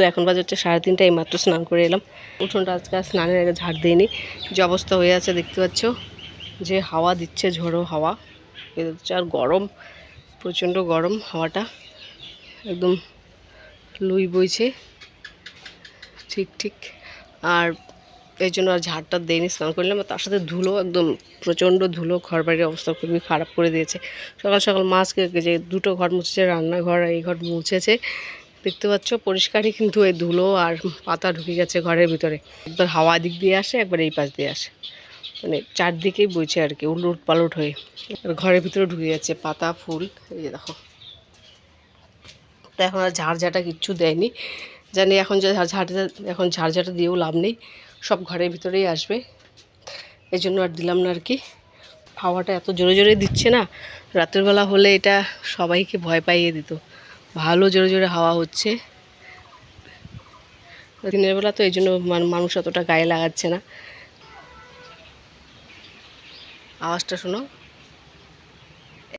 তো এখন বাজে হচ্ছে সাড়ে তিনটা এই মাত্র স্নান করে এলাম। উঠোনটা আজকে আর স্নানের আগে ঝাড় দিইনি। যে অবস্থা হয়ে আছে, দেখতে পাচ্ছ? যে হাওয়া দিচ্ছে, ঝোড়ো হাওয়া। এ হচ্ছে আর গরম, প্রচণ্ড গরম হাওয়াটা। একদম লুই বইছে। ঠিক ঠিক। আর এই জন্য আর ঝাড়টা দেয়নি স্নান করলাম তার সাথে ধুলো, একদম প্রচণ্ড ধুলো ঘর বাড়ির অবস্থা খুবই খারাপ করে দিয়েছে। সকাল সকাল মাছকে যে দুটো ঘর মুছেছে, রান্নাঘর এই ঘর মুছেছে। দেখতে পাচ্ছ, পরিষ্কারই কিন্তু এই ধুলো আর পাতা ঢুকে গেছে ঘরের ভিতরে। একবার হাওয়া দিক দিয়ে আসে, একবার এই পাশ দিয়ে আসে। মানে চারদিকেই বইছে আর কি, উলট পালট হয়ে। আর ঘরের ভিতরে ঢুকে গেছে পাতা, ফুল, এই যে দেখো। তো এখন আর ঝাড়ঝাটা কিচ্ছু দেয়নি। জানি এখন যে ঝাড়ঝাটা এখন ঝাড়ঝাটা দিয়েও লাভ নেই। সব ঘরের ভিতরেই আসবে। এই জন্য আর দিলাম না আর কি। হাওয়াটা এত জোরে জোরে দিচ্ছে না, রাতের বেলা হলে এটা সবাইকে ভয় পাইয়ে দিত। ভালো জোরে জোরে হাওয়া হচ্ছে। দিনের বেলা তো এই জন্য মানুষ অতটা গায়ে লাগাচ্ছে না। আওয়াজটা শোনো।